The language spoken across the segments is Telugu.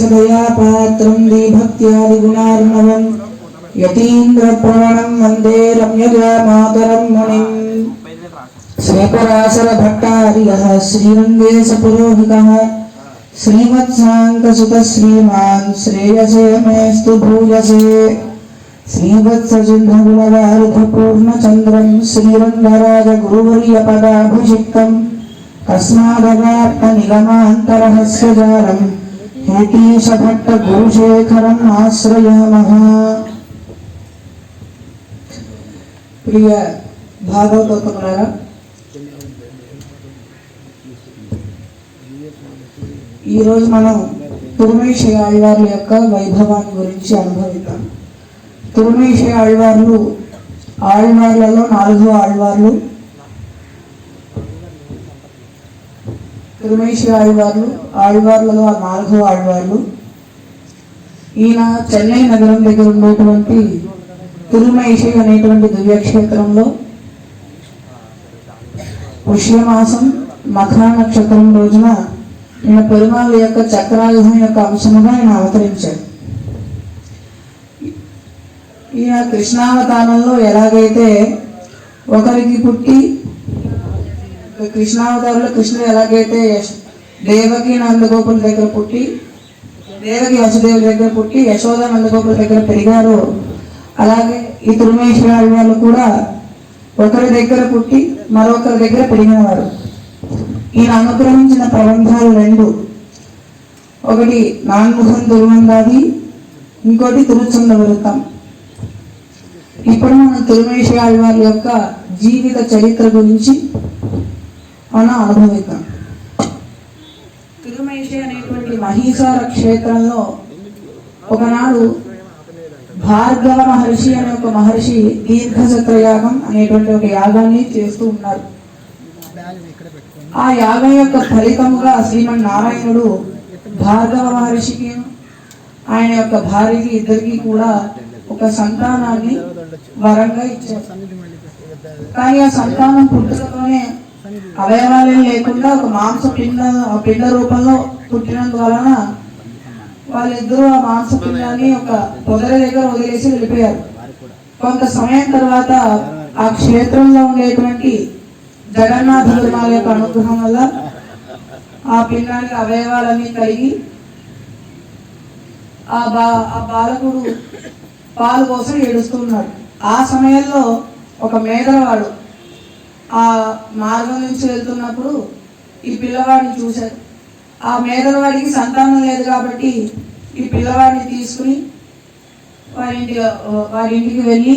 सदया पात्रं दीभक्त्यादिगुणार्णवम् यतीन्द्रप्रवणं वन्दे रम्यजामातरं मुनिम् श्रीपराशरभट्टार्यः श्रीरङ्गेशपुरोहितः श्रीवत्साङ्कसुतः श्रीमान् श्रेयसे मेस्तु भूयसे श्रीवत्सचिह्नगुणवारिधपूर्णचन्द्रं श्रीरङ्गराजगुरुवर्यपदाभिषिक्तम् तस्मादगात्मनिगमान्तरहस्यजालम् ప్రియ ఈరోజు మనం తిరుమేషి ఆళ్వార్ల యొక్క వైభవాన్ని గురించి అనుభవిద్దాం. తిరుమేషి ఆళ్వార్లు ఆళ్వార్లలో నాలుగో ఆళ్వార్లు తిరుమేష ఆళ్వార్లు ఆళ్వార్లలో ఆ నాలుగో ఆళ్వార్లు ఈయన చెన్నై నగరం దగ్గర ఉండేటువంటి తిరుమేషి అనేటువంటి దివ్యక్షేత్రంలో పుష్యమాసం మఖా నక్షత్రం రోజున ఈయన పెరుమాళ యొక్క చక్రాయుధం యొక్క అంశముగా ఆయన అవతరించాడు. ఈయన కృష్ణావతారంలో ఎలాగైతే ఒకరికి పుట్టి కృష్ణావతారంలో కృష్ణుడు ఎలాగైతే దేవకి నందగోపుల దగ్గర పుట్టి దేవకి వసుదేవుల దగ్గర పుట్టి యశోద నందగోపుల దగ్గర పెరిగారు అలాగే ఈ తిరుమేశ్వరాలు వాళ్ళు కూడా ఒకరి దగ్గర పుట్టి మరొకరి దగ్గర పెరిగినవారు. ఈయన అనుగ్రహించిన ప్రబంధాలు రెండు. ఒకటి నాన్ముఖం దుర్మందాది ఇంకోటి తిరుచుండ వృత్తం. ఇప్పుడు మనం తిరుమేశ్వరాల వారి యొక్క జీవిత చరిత్ర గురించి మనం అనుభవిద్దాం తిరుమేషి అనేటువంటి మహీసార క్షేత్రంలో ఒకనాడు భార్గవ మహర్షి అనే ఒక మహర్షి దీర్ఘసత్ర యాగం అనేటువంటి ఒక యాగాన్ని చేస్తూ ఉన్నారు. ఆ యాగం యొక్క ఫలితముగా శ్రీమన్ నారాయణుడు భార్గవ మహర్షికి ఆయన యొక్క భార్యకి ఇద్దరికి కూడా ఒక సంతానాన్ని వరంగా ఇచ్చారు. కానీ ఆ సంతానం పుట్టుకతోనే అవయవాలు లేకుండా ఒక మాంస పిండ ఆ పిండ రూపంలో పుట్టినందువలన వాళ్ళిద్దరూ ఆ మాంస పిండాన్ని ఒక పొదల దగ్గర వదిలేసి వెళ్ళిపోయారు. కొంత సమయం తర్వాత ఆ క్షేత్రంలో ఉండేటువంటి జగన్నాథ ధర్మాల యొక్క అనుగ్రహం వల్ల ఆ పిండానికి అవయవాలన్నీ కలిగి ఆ బా ఆ బాలకుడు పాలు కోసం ఏడుస్తున్నాడు ఆ సమయంలో ఒక మేదరవాడు ఆ మార్గం నుంచి వెళ్తున్నప్పుడు ఈ పిల్లవాడిని చూశారు. ఆ మేదరవాడికి సంతానం లేదు కాబట్టి ఈ పిల్లవాడిని తీసుకుని వారి ఇంటి వారి ఇంటికి వెళ్ళి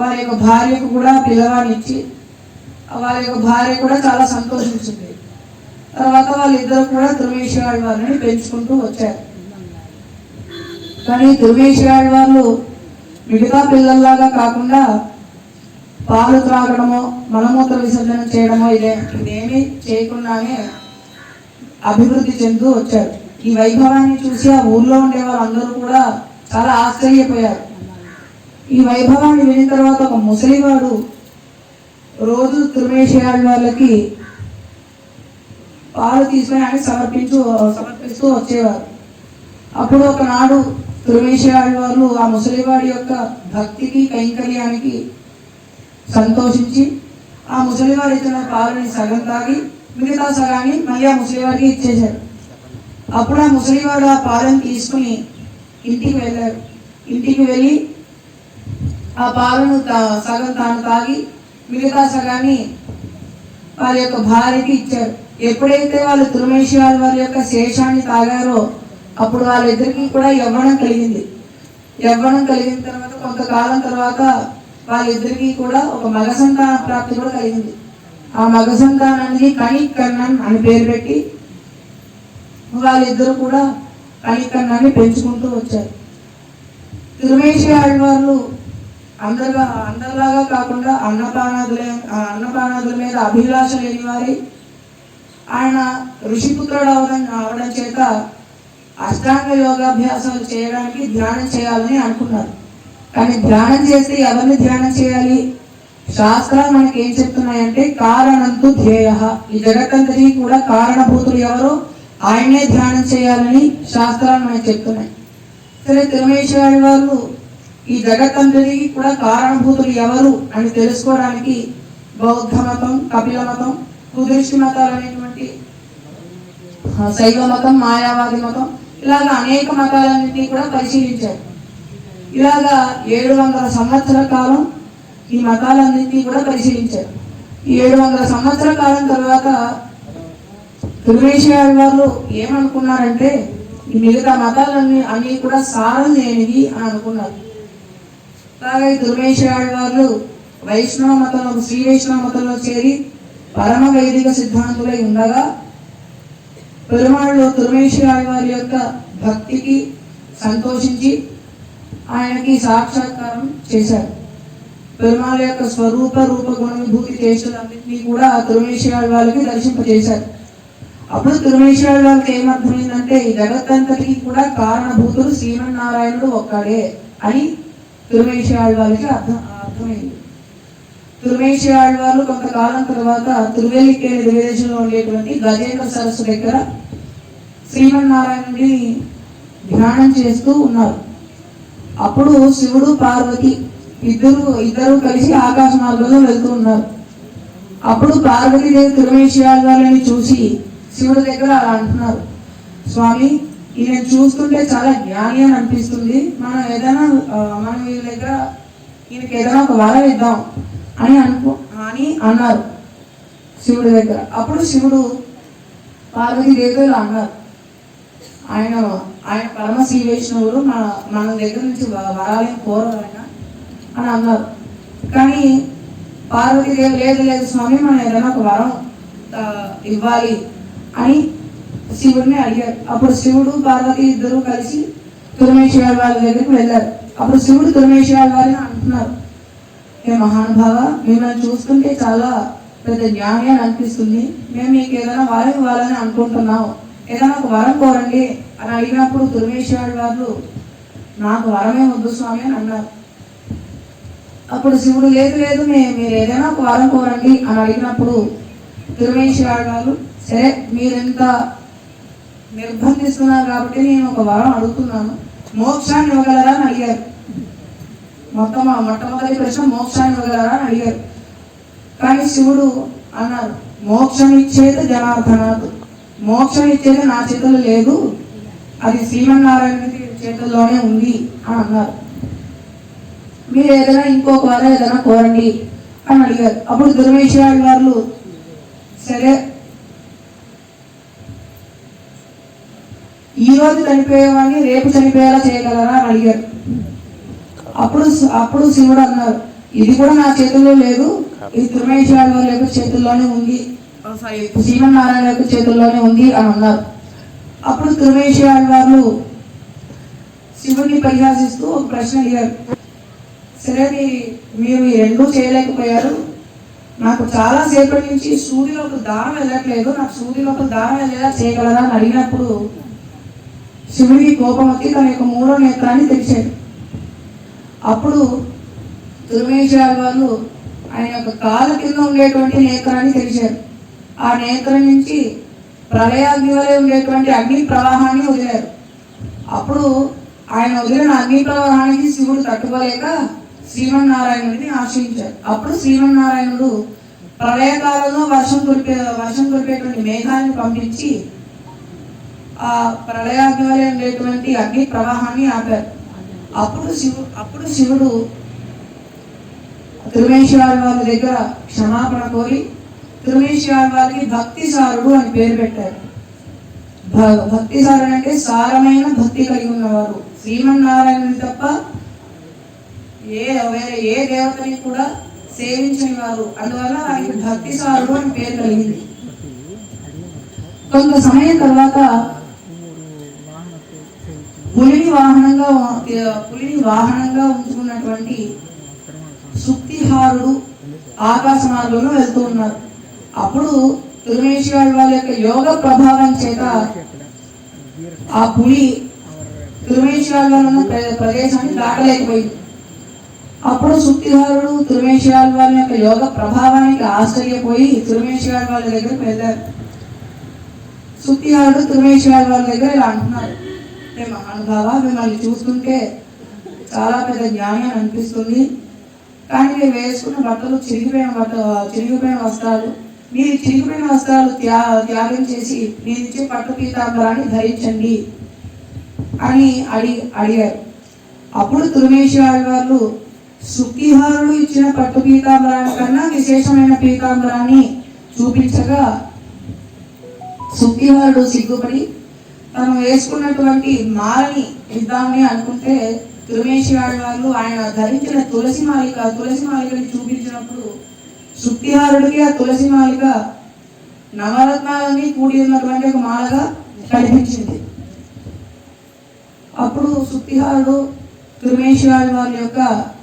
వారి యొక్క భార్యకు కూడా పిల్లవాడిని ఇచ్చి వారి యొక్క భార్య కూడా చాలా సంతోషించింది. తర్వాత వాళ్ళిద్దరు కూడా త్రివేశ్వరాడి వారిని పెంచుకుంటూ వచ్చారు. కానీ త్రివేశ్వరాడి వాళ్ళు మిగతా పిల్లల్లాగా కాకుండా పాలు త్రాగడమో మలమూత్ర విసర్జన చేయడమో ఇదే ఇదేమీ చేయకుండానే అభివృద్ధి చెందుతూ వచ్చారు. ఈ వైభవాన్ని చూసి ఆ ఊర్లో ఉండే వాళ్ళందరూ కూడా చాలా ఆశ్చర్యపోయారు. ఈ వైభవాన్ని వినిన తర్వాత ఒక ముసలివాడు రోజు త్రివేశ్వరాడి వాళ్ళకి పాలు తీసుకొని ఆయన సమర్పించు సమర్పిస్తూ వచ్చేవారు. అప్పుడు ఒకనాడు త్రివేశ్వరాడి వాళ్ళు ఆ ముసలివాడి యొక్క భక్తికి కైంకర్యానికి సంతోషించి ఆ ముసలివారు ఇచ్చిన పాలని సగం తాగి మిగతా సగాన్ని మళ్ళీ ఆ ముసలివారికి ఇచ్చేశారు. అప్పుడు ఆ ముసలివాడు ఆ పాలను తీసుకుని ఇంటికి వెళ్ళారు. ఇంటికి వెళ్ళి ఆ పాలను తా- సగం తాను తాగి మిగతా సగాన్ని వారి యొక్క భార్యకి ఇచ్చారు. ఎప్పుడైతే వాళ్ళు తిరుమేశ్వరాలు వారి యొక్క శేషాన్ని తాగారో అప్పుడు వాళ్ళిద్దరికి కూడా యవ్వనం కలిగింది. యవ్వనం కలిగిన తర్వాత కొంతకాలం తర్వాత వాళ్ళిద్దరికీ కూడా ఒక మగ సంతాన ప్రాప్తి కూడా కలిగింది. ఆ మగ సంతానానికి కణిక్ కన్నన్ అని పేరు పెట్టి వాళ్ళిద్దరూ కూడా కణిక్ పెంచుకుంటూ వచ్చారు. తిరుమేషి ఆళ్వార్లు అందరిగా అందరిలాగా కాకుండా అన్నపానాదులే ఆ అన్నపానాదుల మీద అభిలాష లేని వారి ఆయన ఋషిపుత్రుడు అవడం అవడం చేత అష్టాంగ యోగాభ్యాసాలు చేయడానికి ధ్యానం చేయాలని అనుకున్నారు. కానీ ధ్యానం చేస్తే ఎవరిని ధ్యానం చేయాలి? శాస్త్రాలు మనకి ఏం చెప్తున్నాయంటే కారణంతు ధ్యేయ. ఈ జగత్తంతటి కూడా కారణభూతులు ఎవరు? ఆయనే ధ్యానం చేయాలని శాస్త్రాలు మనకి చెప్తున్నాయి. సరే తిరుమేశ్వరి వారు ఈ జగత్తంతటికి కూడా కారణభూతులు ఎవరు అని తెలుసుకోవడానికి బౌద్ధ మతం కపిల మతం కుదృష్టి మతాలు అనేటువంటి శైవ మతం మాయావాది మతం ఇలాగ అనేక మతాలన్నింటినీ కూడా పరిశీలించారు. ఇలాగా ఏడు వందల సంవత్సర కాలం ఈ మతాలన్నింటినీ కూడా పరిశీలించారు. ఈ ఏడు వందల సంవత్సర కాలం తర్వాత తిరుమేశ్వరి వారు ఏమనుకున్నారంటే ఈ మిగతా మతాలన్నీ అన్నీ కూడా సారం లేనివి అని అనుకున్నారు. అలాగే తిరుమేశ్వరి వారు వైష్ణవ మతంలో శ్రీ వైష్ణవ మతంలో చేరి పరమ వైదిక సిద్ధాంతులై ఉండగా పెరుమాళ్ళు తిరుమేశ్వరి వారి యొక్క భక్తికి సంతోషించి ఆయనకి సాక్షాత్కారం చేశారు. పెరుమాల యొక్క స్వరూప రూప గుణ విభూతి చేష్టలన్నింటినీ కూడా తిరుమేశ్వరి వాళ్ళకి దర్శింపజేశారు అప్పుడు తిరుమేశ్వరి వాళ్ళకి ఏమర్థమైందంటే ఈ జగత్తంతటికి కూడా కారణభూతుడు శ్రీమన్నారాయణుడు ఒక్కడే అని తిరుమేశ్వరి వాళ్ళకి అర్థం అర్థమైంది. తిరుమేశ్వరి వాళ్ళు కొంతకాలం తర్వాత తిరువెల్లికేణి దివ్యదేశంలో ఉండేటువంటి గజేంద్ర సరస్సు దగ్గర శ్రీమన్నారాయణుడిని ధ్యానం చేస్తూ ఉన్నారు. అప్పుడు శివుడు పార్వతి ఇద్దరు ఇద్దరు కలిసి ఆకాశ మార్గంలో వెళ్తూ ఉన్నారు. అప్పుడు పార్వతీదేవి తిరుమేశ్వరి వాళ్ళని చూసి శివుడి దగ్గర అలా అంటున్నారు స్వామి ఈయన చూస్తుంటే చాలా జ్ఞాని అని అనిపిస్తుంది. మనం ఏదైనా మనం వీళ్ళ దగ్గర ఈయనకి ఏదైనా ఒక వరం ఇద్దాం అని అనుకో అని అన్నారు శివుడి దగ్గర. అప్పుడు శివుడు పార్వతీదేవితో ఇలా అన్నారు ఆయన ఆయన పరమ శ్రీ వైష్ణవుడు మన మన దగ్గర నుంచి వరాలని కోరరు ఆయన అని అన్నారు. కానీ పార్వతీదేవి లేదు లేదు స్వామి మనం ఏదైనా ఒక వరం ఇవ్వాలి అని శివుడిని అడిగారు. అప్పుడు శివుడు పార్వతి ఇద్దరు కలిసి తిరుమేశ్వరి వారి దగ్గరికి వెళ్ళారు. అప్పుడు శివుడు తిరుమేశ్వరి వారిని అంటున్నారు. ఏ మహానుభావ మిమ్మల్ని చూస్తుంటే చాలా పెద్ద జ్ఞాని అని అనిపిస్తుంది. మేము మీకు ఏదైనా వారం ఇవ్వాలని అనుకుంటున్నాము. ఏదైనా ఒక వరం కోరండి అని అడిగినప్పుడు దుర్మేశ్వరి వాళ్ళు నాకు వరమే వద్దు స్వామి అని అన్నారు. అప్పుడు శివుడు లేదు లేదు మీరు ఏదైనా ఒక వరం కోరండి అని అడిగినప్పుడు దుర్మేశ్వరి వాళ్ళు సరే మీరెంత నిర్బంధిస్తున్నారు కాబట్టి నేను ఒక వరం అడుగుతున్నాను. మోక్షాన్ని ఇవ్వగలరా? అని అడిగారు. మొత్తం ఆ మొట్టమొదటి ప్రశ్న మోక్షాన్ని ఇవ్వగలరా? అని అడిగారు. కానీ శివుడు అన్నారు మోక్షం ఇచ్చేది జనార్దనాథ్ మోక్షం ఇచ్చేది నా చేతుల్లో లేదు. అది శ్రీమన్నారాయణ చేతుల్లోనే ఉంది అని అన్నారు. మీరు ఏదైనా ఇంకొక వారం ఏదైనా కోరండి అని అడిగారు. అప్పుడు దుర్మేశ్వరి వాళ్ళు సరే ఈ రోజు చనిపోయేవాడిని రేపు చనిపోయేలా చేయగలరా అని అడిగారు. అప్పుడు అప్పుడు శివుడు అన్నారు ఇది కూడా నా చేతుల్లో లేదు. ఇది తిరుమేశ్వరి వారి యొక్క చేతుల్లోనే ఉంది. శ్రీమన్నారాయణ యొక్క చేతుల్లోనే ఉంది అని అన్నారు. అప్పుడు తిరుమేశ్వరి వారు శివుడిని పరిహాసిస్తూ ఒక ప్రశ్న అడిగారు. సరే మీరు ఈ రెండూ చేయలేకపోయారు. నాకు చాలా సేపటి నుంచి సూర్యులోకి దారం వెళ్ళట్లేదు నాకు సూర్యులోకి దారం వెళ్ళేలా చేయగలరా అని అడిగినప్పుడు శివుడికి కోపం వచ్చి తన యొక్క మూడో నేత్రాన్ని తెరిచాడు. అప్పుడు దుర్మేశ్వరి వాళ్ళు ఆయన యొక్క కాళ్ళ కింద ఉండేటువంటి నేత్రాన్ని తెరిచారు. ఆ నేత్రం నుంచి ప్రళయాగ్ని వలె ఉండేటువంటి అగ్ని ప్రవాహాన్ని వదిలారు. అప్పుడు ఆయన వదిలిన అగ్ని ప్రవాహానికి శివుడు తట్టుకోలేక శ్రీమన్నారాయణుడిని ఆశ్రయించారు. అప్పుడు శ్రీమన్నారాయణుడు ప్రళయకాలంలో వర్షం కురిపే వర్షం కురిపేటువంటి మేఘాన్ని పంపించి ఆ ప్రళయాగ్ని వలె ఉండేటువంటి అగ్ని ప్రవాహాన్ని ఆపారు. అప్పుడు శివు అప్పుడు శివుడు తిరుమేశ్వరి వారి దగ్గర క్షమాపణ కోరి తిరుమేశ్వరి వారికి భక్తి సారుడు అని పేరు పెట్టారు. భ- భక్తి సారుడు అంటే సారమైన భక్తి కలిగి ఉన్నవారు. శ్రీమన్నారాయణ తప్ప ఏ వేరే ఏ దేవతని కూడా సేవించని వారు. అందువల్ల వారికి భక్తి సారుడు అని పేరు కలిగింది. కొంత సమయం తర్వాత పులిని వాహనంగా పులిని వాహనంగా ఉంచుకున్నటువంటి సుక్తిహారుడు ఆకాశ మార్గంలో వెళ్తూ ఉన్నారు. అప్పుడు తిరుమేశ్వరి వాళ్ళ యొక్క యోగ ప్రభావం చేత ఆ పులి తిరుమేశ్వరి ఉన్న ప్ర- ప్రదేశాన్ని దాటలేకపోయింది. అప్పుడు సుక్తిహారుడు తిరుమేశ్వరి వాళ్ళ యొక్క యోగ ప్రభావానికి ఆశ్చర్యపోయి తిరుమేశ్వరి వాళ్ళ దగ్గరికి వెళ్ళారు. సుత్తిహారుడు తిరుమేశ్వర వాళ్ళ దగ్గర ఇలా అంటున్నారు మేము మహానుభావ మిమ్మల్ని చూస్తుంటే చాలా పెద్ద జ్ఞానం అనిపిస్తుంది. కానీ వేసుకున్న బట్టలు చిరిగిపోయిన బట్ట చిరిగిపోయిన వస్త్రాలు మీరు చిరుకుడిన వస్త్రాలు త్యా త్యాగం చేసి నేను ఇచ్చే పట్టు పీతాంబరాన్ని ధరించండి అని అడిగి అడిగారు. అప్పుడు తురుమేశ్వరి వాళ్ళు సుఖిహారుడు ఇచ్చిన పట్టు పీతాంబరాన్ని కన్నా విశేషమైన పీతాంబరాన్ని చూపించగా సుఖిహారుడు సిగ్గుపడి తను వేసుకున్నటువంటి మాలని ఇద్దామని అనుకుంటే తురుమేశ్వరి వాళ్ళు ఆయన ధరించిన తులసి మాలిక తులసి మాలికని చూపించినప్పుడు శుక్తిహారుడికి ఆ తులసి మాలిక నవరత్నాలని కూడి ఉన్నటువంటి ఒక మాలగా కనిపించింది. అప్పుడు శుక్తిహారుడు తిరుమేశ్వర వారి యొక్క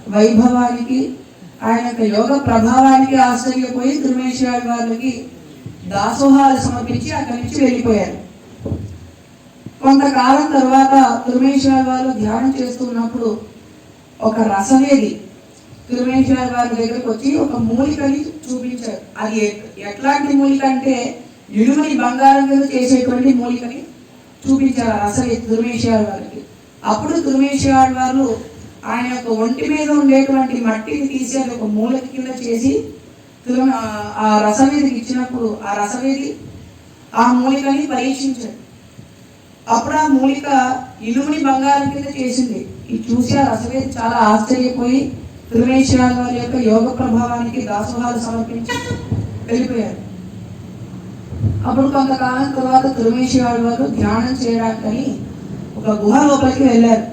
వైభవానికి ఆయన యొక్క యోగ ప్రభావానికి ఆశ్చర్యపోయి తిరుమేశ్వర వారికి దాసోహాలు సమర్పించి అక్కడి నుంచి వెళ్ళిపోయారు. కొంతకాలం తర్వాత తిరుమేశ్వర వారు ధ్యానం చేస్తున్నప్పుడు ఒక రసవేది తిరుమేశ్వర వారి దగ్గరకు వచ్చి ఒక మూలికని చూపించారు. అది ఎట్లాంటి మూలిక అంటే ఇనుమని బంగారం మీద చేసేటువంటి మూలికని చూపించారు అసలు తిరుమేశ్వర వారికి అప్పుడు తిరుమేశ్వర వారు ఆయన యొక్క ఒంటి మీద ఉండేటువంటి మట్టిని తీసి అది ఒక మూలిక కింద చేసి తిరుమ ఆ రసవేదికి ఇచ్చినప్పుడు ఆ రసవేది ఆ మూలికని పరీక్షించారు. అప్పుడు ఆ మూలిక ఇనుముని బంగారం కింద చేసింది. ఇది చూసి ఆ రసవేది చాలా ఆశ్చర్యపోయి తిరుమేశ్వర వారి యొక్క యోగ ప్రభావానికి దాసోహాలు సమర్పించి వెళ్ళిపోయారు. అప్పుడు కొంతకాలం తర్వాత తిరుమేశ్వర వారు ధ్యానం చేయడానికని ఒక గుహ లోపలికి వెళ్ళారు.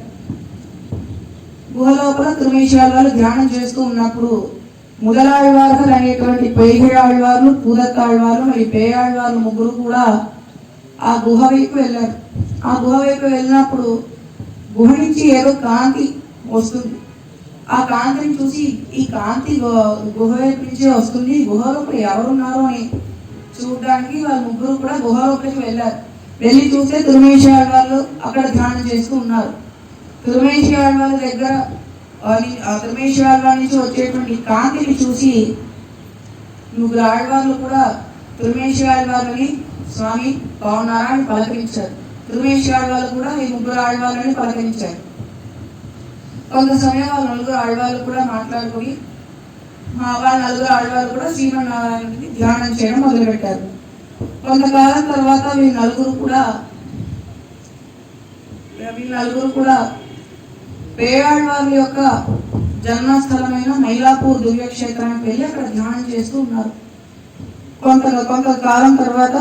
గుహ లోపల తిరుమేశ్వర వారు ధ్యానం చేస్తూ ఉన్నప్పుడు ముదలాళ్వార్లు అనేటువంటి పేయాళ్వార్లు పూదత్తాళ్వార్లు మరి పేయాళ్వార్లు ముగ్గురు కూడా ఆ గుహ వైపు వెళ్ళారు. ఆ గుహ వైపు వెళ్ళినప్పుడు గుహ నుంచి ఏదో కాంతి వస్తుంది. ఆ కాంతిని చూసి ఈ కాంతి గుహ వైపు నుంచి వస్తుంది. గుహ లోపల ఎవరున్నారు అని చూడడానికి వాళ్ళ ముగ్గురు కూడా గుహ లోపలికి వెళ్ళారు. వెళ్ళి చూస్తే తిరుమేశ్వర వాళ్ళు అక్కడ ధ్యానం చేస్తూ ఉన్నారు. తిరుమేశ్వర వాళ్ళ దగ్గర ఆ వాళ్ళ నుంచి వచ్చేటువంటి కాంతిని చూసి ముగ్గురు ఆడవాళ్ళు కూడా తిరుమేశ్వర వాళ్ళని స్వామి బాగున్నారా? అని పలకరించారు. తిరుమేశ్వర వాళ్ళు కూడా ఈ ముగ్గురు ఆడవాళ్ళని పలకరించారు. కొంత సమయం వాళ్ళ నలుగురు ఆడవాళ్ళు కూడా మాట్లాడుకుని మా వాళ్ళ నలుగురు ఆడవాళ్ళు కూడా శ్రీమన్నారాయణకి ధ్యానం చేయడం మొదలుపెట్టారు. కొంతకాలం తర్వాత వీళ్ళు నలుగురు కూడా వీళ్ళు నలుగురు కూడా పేవాళ్ళ యొక్క జన్మస్థలమైన మైలాపూర్ దివ్యక్షేత్రానికి వెళ్ళి అక్కడ ధ్యానం చేస్తూ ఉన్నారు. కొంత కొంతకాలం తర్వాత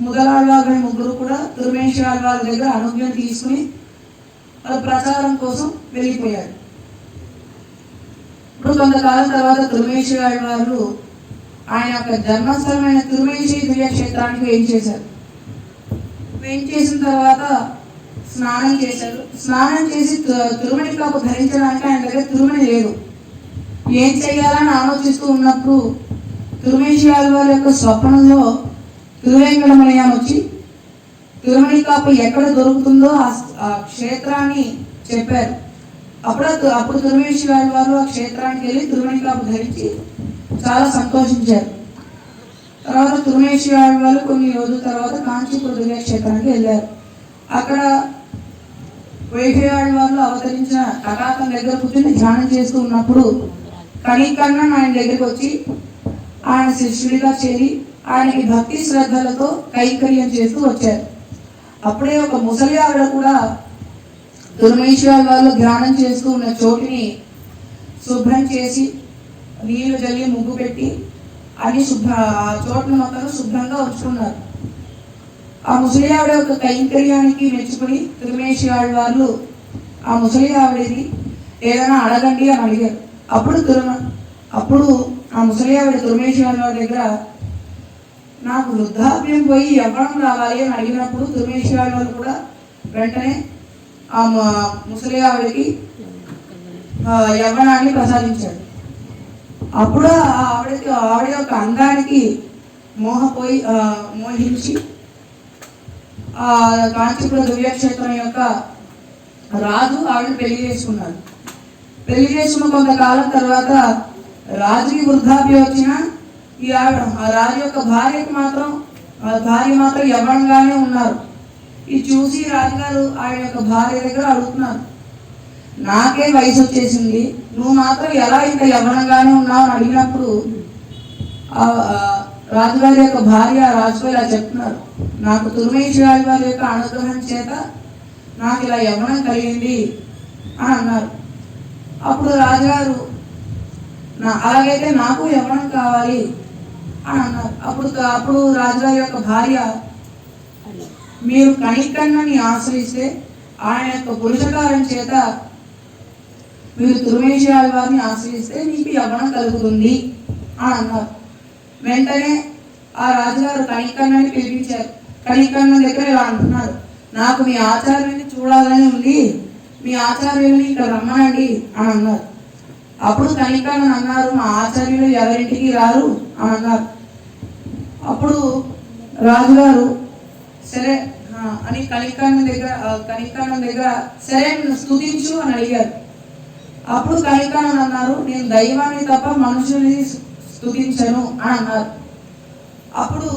ముదలాళ్ళ ముగ్గురు కూడా తిరుమేశ్వర వాళ్ళ దగ్గర అనుజ్ఞ తీసుకుని వాళ్ళ ప్రచారం కోసం వెళ్ళిపోయారు. ఇప్పుడు కొంతకాలం తర్వాత తిరుమేశ్వర వారు ఆయన యొక్క జన్మస్థలమైన తిరుమేశ్వరి దివ్యక్షేత్రానికి ఏం చేశారు. ఏం చేసిన తర్వాత స్నానం చేశారు. స్నానం చేసి తి- కాపు ధరించడానికి ఆయన దగ్గర తిరుమల లేదు. ఏం చేయాలని ఆలోచిస్తూ ఉన్నప్పుడు తిరుమేశ్వరి వారి యొక్క స్వప్నంలో తిరువేంకటమలయాన్ని వచ్చి తిరుమణి కాపు ఎక్కడ దొరుకుతుందో ఆ ఆ క్షేత్రాన్ని చెప్పారు. అప్పుడు అప్పుడు తిరుమేశ్వర వారు ఆ క్షేత్రానికి వెళ్ళి తిరుమణి కాపు ధరించి చాలా సంతోషించారు. తర్వాత తిరుమేశ్వర వాళ్ళు కొన్ని రోజుల తర్వాత కాంచీపుర దివ్య క్షేత్రానికి వెళ్ళారు. అక్కడ వైద్యవాళ్ళ వాళ్ళు అవతరించిన కటాకం దగ్గర కూర్చొని ధ్యానం చేస్తూ ఉన్నప్పుడు కనీకన్నా ఆయన దగ్గరికి వచ్చి ఆయన శిష్యుడిగా చేరి ఆయనకి భక్తి శ్రద్ధలతో కైంకర్యం చేస్తూ వచ్చారు. అప్పుడే ఒక ముసలి ఆవిడ కూడా దుర్మేశ్వరాల వాళ్ళు ధ్యానం చేస్తూ ఉన్న చోటుని శుభ్రం చేసి నీళ్ళు జల్లి ముగ్గు పెట్టి అన్ని శుభ్ర ఆ చోట్ల మొత్తం శుభ్రంగా ఉంచుకున్నారు. ఆ ముసలి ఆవిడ యొక్క కైంకర్యానికి మెచ్చుకుని తిరుమేశ్వర వాళ్ళు ఆ ముసలి ఆవిడది ఏదైనా అడగండి అని అడిగారు. అప్పుడు తిరుమ అప్పుడు ఆ ముసలి ఆవిడ తిరుమేశ్వర వాళ్ళ దగ్గర నాకు వృద్ధాప్యం పోయి యవ్వనం రావాలి అని అడిగినప్పుడు తిరుమేశ్వర వాళ్ళు కూడా వెంటనే ఆ ముసలి ఆవిడకి యవ్వనాన్ని ప్రసాదించాడు. అప్పుడు ఆ ఆవిడకి ఆవిడ యొక్క అందానికి మోహపోయి మోహించి ఆ కాంచీపురం దివ్యక్షేత్రం యొక్క రాజు ఆవిడ పెళ్ళి చేసుకున్నాడు. పెళ్ళి చేసుకున్న కొంతకాలం తర్వాత రాజుకి వృద్ధాప్యం వచ్చిన ఈ ఆవిడ ఆ రాజు యొక్క భార్యకి మాత్రం ఆ భార్య మాత్రం యవ్వనంగానే ఉన్నారు. ఇది చూసి రాజుగారు ఆయన యొక్క భార్య దగ్గర అడుగుతున్నారు. నాకే వయసు వచ్చేసింది? నువ్వు మాత్రం ఎలా ఇంత యవ్వనంగానే ఉన్నావు? అని అడిగినప్పుడు ఆ, రాజుగారి యొక్క భార్య రాజుగారు ఇలా చెప్తున్నారు. నాకు తుర్మేశ్వరి వారి యొక్క అనుగ్రహం చేత నాకు ఇలా యవ్వనం కలిగింది అని అన్నారు. అప్పుడు రాజుగారు నా అలాగైతే నాకు యవ్వనం కావాలి? అని అన్నారు. అప్పుడు అప్పుడు రాజుగారి యొక్క భార్య మీరు కనికన్నని ఆశ్రయిస్తే ఆయన యొక్క పురుషకారం చేత మీరు తురుమేశ్వరి వారిని ఆశ్రయిస్తే మీకు యవనం కలుగుతుంది అని అన్నారు. వెంటనే ఆ రాజుగారు కనికన్నని పిలిపించారు. కనికన్న దగ్గర ఇలా అంటున్నారు. నాకు మీ ఆచార్యుని చూడాలని ఉంది. మీ ఆచార్యుల్ని ఇక్కడ రమ్మనండి అని అన్నారు. అప్పుడు కనికన్న అన్నారు మా ఆచార్యులు ఎవరింటికి రారు? అని అన్నారు. అప్పుడు రాజుగారు సరే అని కనికన్న దగ్గర ఆ, దగ్గర సరే నన్ను అని అడిగారు. అప్పుడు కనికన్న అన్నారు నేను దైవాన్ని తప్ప మనుషుల్ని స్థుతించను అని అన్నారు. అప్పుడు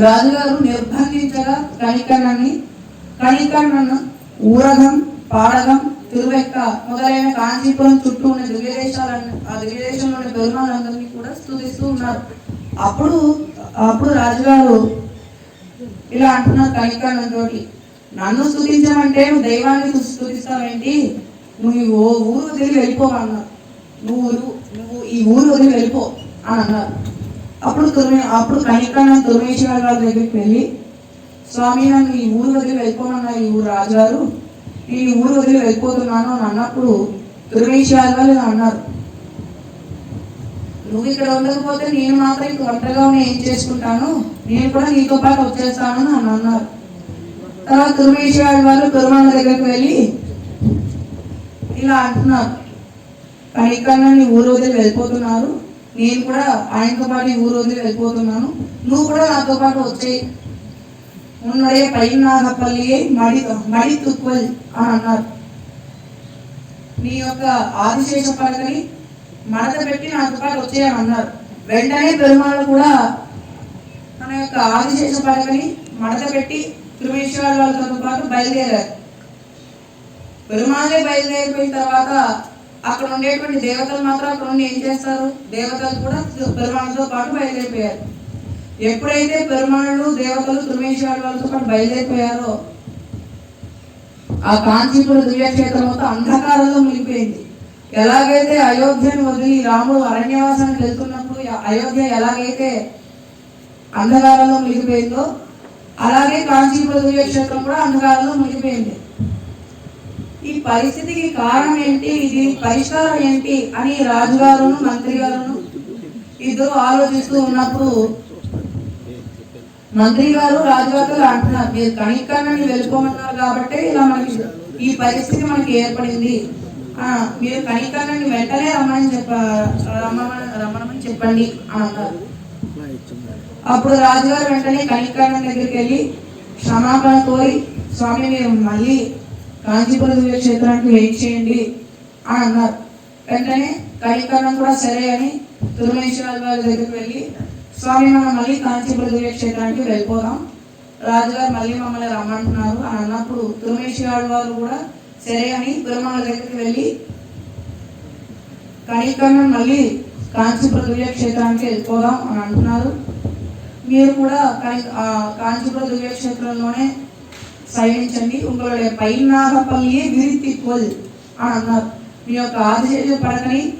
రాజుగారు నిర్బంధించగా కనికన్నని కనికన్నను ఊరగం పాడగం తిరువెక్క మొదలైన కాంచీపురం చుట్టూ ఉన్న దివ్యదేశాలను ఆ దివ్యదేశంలోని పెరుమాలందరినీ కూడా స్థుతిస్తూ ఉన్నారు. అప్పుడు అప్పుడు రాజుగారు ఇలా అంటున్నారు కనికన్నం నన్ను స్థుతించమంటే నువ్వు దైవాన్ని స్థుతిస్తావేంటి నువ్వు ఓ ఊరు వదిలి వెళ్ళిపోవన్నారు నువ్వు ఊరు- నువ్వు ఈ ఊరు వదిలి వెళ్ళిపో అని అన్నారు. అప్పుడు తుర్మి అప్పుడు కనికన్న తుర్మేశ్వర గారి దగ్గరికి వెళ్ళి స్వామి నన్ను ఈ ఊరు వదిలి వెళ్ళిపోమన్నారు ఈ ఊరు రాజుగారు. ఈ ఊరు వదిలి వెళ్ళిపోతున్నాను అని అన్నప్పుడు తుర్మేశ్వర వాళ్ళు అన్నారు. నువ్వు ఇక్కడ ఉండకపోతే నేను మాత్రం ఇంక ఒంటరిగా ఏం చేసుకుంటాను? నేను కూడా నీతో పాటు వచ్చేస్తాను అని అన్నారు. తర్వాత తుర్మేశ్వర వాళ్ళు పెరుమాళ్ళ దగ్గరికి వెళ్ళి ఇలా అంటున్నారు. కనికన్నా నీ ఊరు వదిలి వెళ్ళిపోతున్నారు. నేను కూడా ఆయనతో పాటు ఊరు వదిలి వెళ్ళిపోతున్నాను. నువ్వు కూడా నాతో పాటు వచ్చేయి. ఉన్నడే పైనాగపల్లి మడి మడి తుక్కువల్ అన్నారు నీ యొక్క ఆదిశేష పలకని మడత పెట్టి నాతో పాటు వచ్చేయమన్నారు వెంటనే పెరుమాళ్ళు కూడా తన యొక్క ఆదిశేష పలకని మడత పెట్టి త్రివేశ్వర వాళ్ళతో పాటు బయలుదేరారు పెరుమాళ్ళే బయలుదేరిపోయిన తర్వాత అక్కడ ఉండేటువంటి దేవతలు మాత్రం అక్కడ ఉండి ఏం చేస్తారు దేవతలు కూడా పెరుమాళ్ళతో పాటు బయలుదేరిపోయారు ఎప్పుడైతే పెరుమాళ్ళు దేవతలు తుర్మేశ్వర వాళ్ళతో పాటు బయలుదేరిపోయారో ఆ కాంచీపుర దివ్యక్షేత్రం మొత్తం అంధకారంలో మునిగిపోయింది. ఎలాగైతే అయోధ్యను వదిలి రాముడు అరణ్యవాసానికి వెళ్తున్నప్పుడు అయోధ్య ఎలాగైతే అంధకారంలో మునిగిపోయిందో అలాగే కాంచీపుర దివ్యక్షేత్రం కూడా అంధకారంలో మునిగిపోయింది. ఈ పరిస్థితికి కారణం ఏంటి? ఇది పరిష్కారం ఏంటి? అని రాజుగారును మంత్రి గారును ఇద్దరు ఆలోచిస్తూ ఉన్నప్పుడు మంత్రి గారు రాజవర్గలు అంటున్నారు. మీరు కణికన్నని వెళ్ళిపోమన్నారు కాబట్టి ఇలా మనకి ఈ పరిస్థితి మనకి ఏర్పడింది. మీరు కణికన్నని వెంటనే రమ్మని చెప్ప రమ్మని రమ్మని చెప్పండి అని అన్నారు. అప్పుడు రాజుగారు వెంటనే కణికన్న దగ్గరికి వెళ్ళి క్షమాపణ కోరి స్వామి మీరు మళ్ళీ కాంచీపురం క్షేత్రానికి వెయిట్ చేయండి అని అన్నారు. వెంటనే కణికన్నం కూడా సరే అని తురుమేశ్వర గారి దగ్గరికి వెళ్ళి స్వామి మనం మళ్ళీ కాంచీపురం దివ్యక్షేత్రానికి వెళ్ళిపోదాం. రాజుగారు మళ్ళీ మమ్మల్ని రమ్మంటున్నారు. అని అన్నప్పుడు తురుమేశ్వరాడు వారు కూడా సరే అని తిరుమల దగ్గరికి వెళ్ళి కణికన్న మళ్ళీ కాంచీపుర దుర్యక్షేత్రానికి వెళ్ళిపోదాం అని అంటున్నారు. మీరు కూడా కాంచీపుర దుర్యక్షేత్రంలోనే సైనించండి ఉంగళ పైనాగపల్లి విరితిక్వల్ అని అన్నారు. మీ యొక్క ఆదిశేష పడకని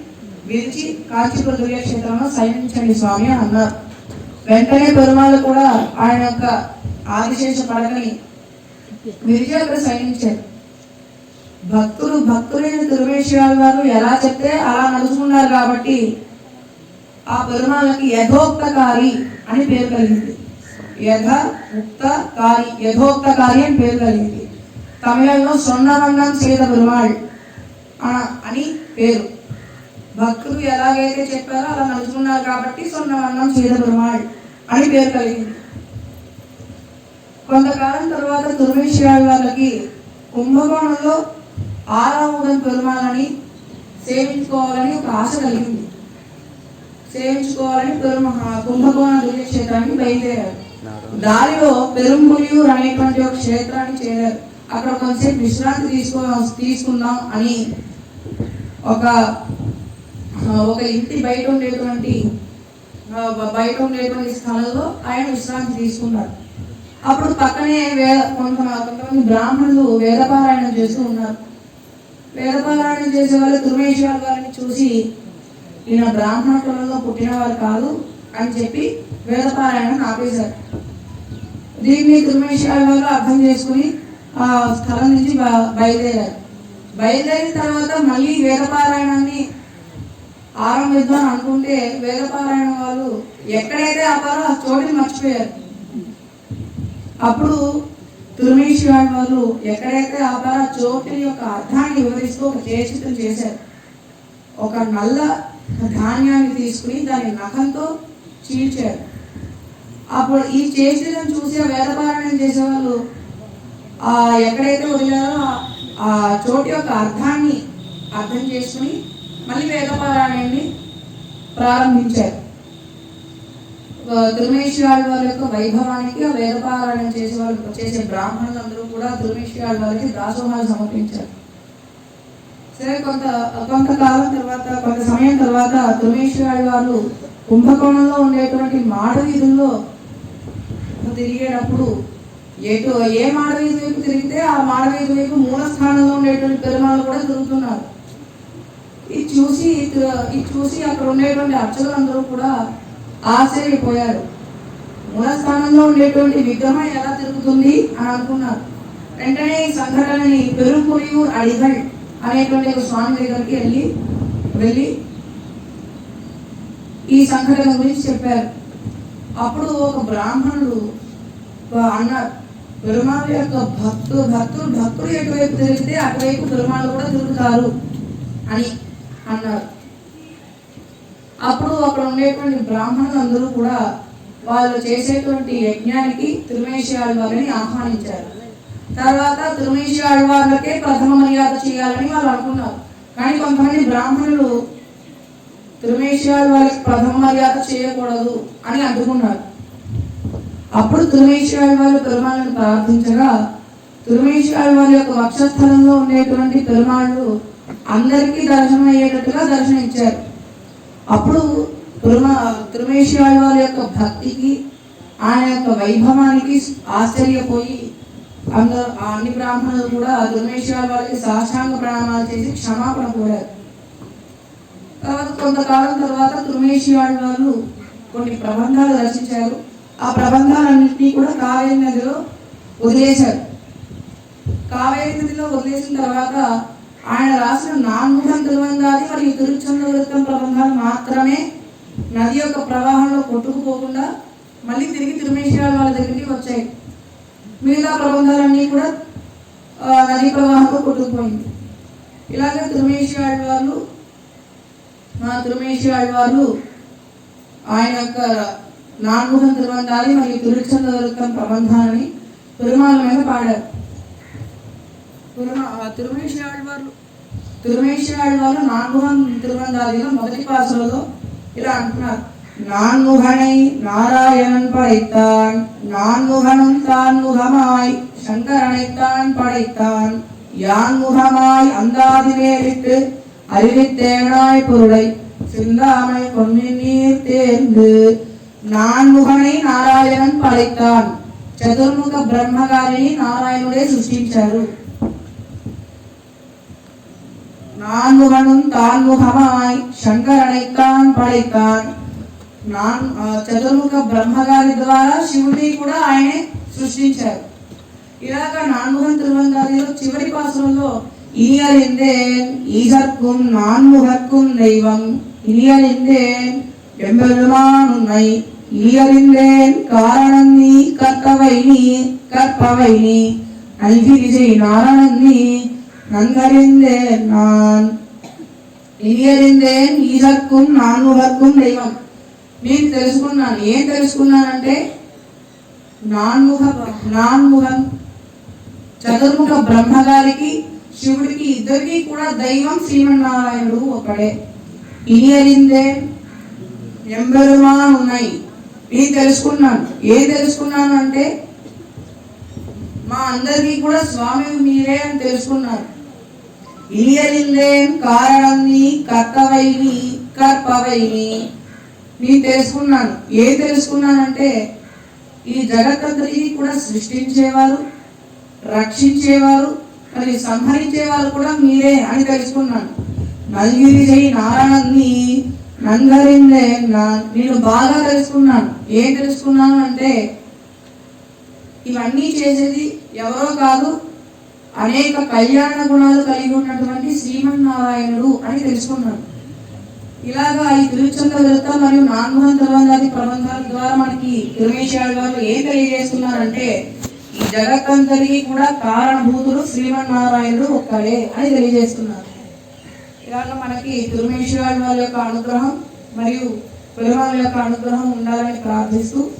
విరిచి కాంచీపుర దుర్యక్షేత్రంలో సైనించండి స్వామి అని అన్నారు. వెంటనే పెరుమాళ్ళు కూడా ఆయన యొక్క ఆదిశేష పడకని విరిచి సైనించారు. భక్తులు భక్తులైన తిరుమేశ్వరాలు వారు ఎలా చెప్తే అలా నడుచుకున్నారు కాబట్టి ఆ పెరుమాళ్ళకి యథోక్తకారి అని పేరు కలిగింది. యథ ఉక్తకారి యథోక్తకారి అని పేరు కలిగింది. తమిళంలో సొన్నవంగం చేత పెరుమాళ్ అని పేరు. భక్తులు ఎలాగైతే చెప్పారో అలా నడుచుకున్నారు కాబట్టి సొన్నవంగం చేత అని పేరు కలిగింది. కొంతకాలం తర్వాత తుర్మేశ్వర వాళ్ళకి కుంభకోణంలో ఆరాముదం పెరుమాలని సేవించుకోవాలని ఒక ఆశ కలిగింది. సేవించుకోవాలని పెరుమ కుంభకోణ దివ్యక్షేత్రానికి బయలుదేరారు. దారిలో పెరుంబులియూర్ అనేటువంటి ఒక క్షేత్రాన్ని చేరారు. అక్కడ కొంచెం విశ్రాంతి తీసుకో తీసుకుందాం అని ఒక ఒక ఇంటి బయట ఉండేటువంటి బయట ఉండేటువంటి స్థలంలో ఆయన విశ్రాంతి తీసుకున్నారు. అప్పుడు పక్కనే వేద కొంత కొంతమంది బ్రాహ్మణులు వేదపారాయణం చేస్తూ ఉన్నారు. వేదపారాయణం చేసే వాళ్ళు తుర్మేశ్వర గారిని చూసి ఈయన బ్రాహ్మణ కులంలో పుట్టినవారు కాదు అని చెప్పి వేదపారాయణం ఆపేశారు. దీన్ని దుర్మేశ్వర గారు అర్థం చేసుకుని ఆ స్థలం నుంచి బయలుదేరారు. బయలుదేరిన తర్వాత మళ్ళీ వేదపారాయణాన్ని ఆరంభిద్దాం అనుకుంటే వేదపారాయణ వాళ్ళు ఎక్కడైతే ఆపారో ఆ చోటుని మర్చిపోయారు. అప్పుడు తుర్మేశ్వర వాళ్ళు ఎక్కడైతే ఆపారో ఆ చోటు యొక్క అర్థాన్ని వివరిస్తూ ఒక చేచితం చేశారు. ఒక నల్ల ధాన్యాన్ని తీసుకుని దాని నఖంతో చీల్చారు. అప్పుడు ఈ చేసితం చూసి వేదపారాయణం చేసేవాళ్ళు ఆ ఎక్కడైతే వదిలారో ఆ- ఆ చోటు యొక్క అర్థాన్ని అర్థం చేసుకుని మళ్ళీ వేదపారాయణాన్ని ప్రారంభించారు. తిరుమేశ్వరాల వారి యొక్క వైభవానికి ఆ వేదపారాయణం చేసే వాళ్ళు చేసే బ్రాహ్మణులందరూ కూడా తిరుమేశ్వరాల వారికి దాసోహాలు సమర్పించారు. సరే కొంత కొంతకాలం తర్వాత కొంత సమయం తర్వాత తిరుమేశ్వరాల వారు కుంభకోణంలో ఉండేటువంటి మాడ వీధుల్లో తిరిగేటప్పుడు ఎటు ఏ మాడవీధి వైపు తిరిగితే ఆ మాడవీధి వైపు మూల స్థానంలో ఉండేటువంటి పెరుమాళ్ళు కూడా తిరుగుతున్నారు. ఇది చూసి ఇది చూసి అక్కడ ఉండేటువంటి అర్చకులందరూ కూడా ఆశ్చర్యపోయారు. మూలస్థానంలో ఉండేటువంటి విగ్రహం ఎలా తిరుగుతుంది అని అనుకున్నారు. వెంటనే ఈ సంఘటనని పెరుంపులియూర్ అడిగల్ అనేటువంటి ఒక స్వామి దగ్గరికి వెళ్ళి వెళ్ళి ఈ సంఘటన గురించి చెప్పారు. అప్పుడు ఒక బ్రాహ్మణుడు అన్నారు పెరుమాళ యొక్క భక్తు భక్తులు భక్తులు ఎటువైపు తిరిగితే అటువైపు పెరుమాళ్ళు కూడా తిరుగుతారు అని అన్నారు. అప్పుడు అక్కడ ఉండేటువంటి బ్రాహ్మణులు అందరూ కూడా వాళ్ళు చేసేటువంటి యజ్ఞానికి తిరుమేశ్వరాల వారిని ఆహ్వానించారు. తర్వాత తిరుమేశ్వరాల వారికే ప్రథమ మర్యాద చేయాలని వాళ్ళు అనుకున్నారు. కానీ కొంతమంది బ్రాహ్మణులు తిరుమేశ్వరాల వారికి ప్రథమ మర్యాద చేయకూడదు అని అడ్డుకున్నారు అప్పుడు తిరుమేశ్వరాల వారు పెరుమాళ్ళను ప్రార్థించగా తిరుమేశ్వరాల వారి యొక్క వక్షస్థలంలో ఉండేటువంటి పెరుమాళ్ళు అందరికీ దర్శనం అయ్యేటట్టుగా దర్శనం ఇచ్చారు అప్పుడు తిరుమ తిరుమేశ్వరాల వారి యొక్క భక్తికి ఆయన యొక్క వైభవానికి ఆశ్చర్యపోయి అందరూ అన్ని బ్రాహ్మణులు కూడా తిరుమేశ్వరాల వారికి సాష్టాంగ ప్రణామాలు చేసి క్షమాపణ కోరారు. తర్వాత కొంతకాలం తర్వాత తిరుమేశ్వరాల వారు కొన్ని ప్రబంధాలు రచించారు ఆ ప్రబంధాలన్నింటినీ కూడా కావేరి నదిలో వదిలేశారు. కావేరి నదిలో వదిలేసిన తర్వాత ఆయన రాసిన నాన్ముఖం తిరువందాది మరియు తిరుచంద్రవృత్తం ప్రబంధాలు మాత్రమే నది యొక్క ప్రవాహంలో కొట్టుకుపోకుండా మళ్ళీ తిరిగి తిరుమేశ్వరాల వాళ్ళ దగ్గరికి వచ్చాయి. మిగతా ప్రబంధాలన్నీ కూడా నదీ ప్రవాహంలో కొట్టుకుపోయింది. ఇలాగే తిరుమేశ్వరాడి వాళ్ళు మా తిరుమేశ్వరాడి వాళ్ళు ఆయన యొక్క నాన్ముఖం తిరువందాలి మరియు తిరుచంద్రవృత్తం ప్రబంధాలని తిరుమల మీద పాడారు. తిరుమేశ్వర ఆళ్వార్లు తిరుమేశ్వర ఆళ్వారు నాన్గుహన్ తిరుమణాదిలో మొదటి పాసులలో ఇలా நான்முகனை நாராயணன் படைத்தான் நான்முகனும் தான் முகமாய் சங்கரனைத்தான் படைத்தான். யான் முகமாய் அந்தாதி மேலிட்டு அறிவித்தேனாய் பொருளை சிந்தாமை பொன்னின் நீர் தேர்ந்து நான்முகனை நாராயணன் படைத்தான். சதுர்முக బ్రహ్మగారిని నారాయణుడే సృష్టించారు நான்முகனும் தான்முகமாய் சங்கரனைத்தான் படைத்தான் நான் சதுர்முக பிரம்மகாரி ద్వారా శివుడి కూడా ఆయనే సృష్టించారు. ఇలాగ నాన్ముఖం తిరువంగారిలో చివరి పాసంలో ఇనియరిందే ఈగర్కుం నాన్ముఖర్కుం దైవం ఇనియరిందే ఎంబెరుమానున్నై ఇనియరిందేన్ కారణం నీ కర్తవై నీ కర్పవై నీ అల్విజయ్ నారాయణ నీ நன்னறிந்தேன் நான். ఇరియరిందేం ఈ హక్కు నాను హక్కు దైవం నేను తెలుసుకున్నాను ఏం తెలుసుకున్నానంటే నాన్ముఖ నాన్ముఖం చతుర్ముఖ బ్రహ్మగారికి శివుడికి ఇద్దరికి కూడా దైవం శ్రీమన్నారాయణుడు ఒకడే ఇరియరిందే ఎంబెరుమాన్ ఉన్నాయి నేను తెలుసుకున్నాను ఏం తెలుసుకున్నాను అంటే మా అందరికీ కూడా స్వామి మీరే అని తెలుసుకున్నారు ఇలియలిందేం కారణం నీ కర్తవైని కర్పవైని? నేను తెలుసుకున్నాను. ఏం తెలుసుకున్నానంటే ఈ జగత్తంతటిని కూడా సృష్టించేవారు రక్షించేవారు మరి సంహరించేవారు కూడా మీరే అని తెలుసుకున్నాను. నల్గిరి చేయి నారాయణని నంగరిందే నా నేను బాగా తెలుసుకున్నాను. ఏం తెలుసుకున్నాను అంటే ఇవన్నీ చేసేది ఎవరో కాదు అనేక కళ్యాణ గుణాలు కలిగి ఉన్నటువంటి శ్రీమన్నారాయణుడు అని తెలుసుకున్నాడు. ఇలాగా ఈ తిరుచంద్ర వృత్త మరియు నాన్మోహన్ తర్వాతి ప్రబంధాల ద్వారా మనకి తిరుమేశ్వర గారు ఏం తెలియజేస్తున్నారంటే ఈ జగత్తంతరికి కూడా కారణభూతుడు శ్రీమన్నారాయణుడు ఒక్కడే అని తెలియజేస్తున్నారు. ఇలాగ మనకి తిరుమేశ్వర వారి యొక్క అనుగ్రహం మరియు పిల్లవాళ్ళ యొక్క అనుగ్రహం ఉండాలని ప్రార్థిస్తూ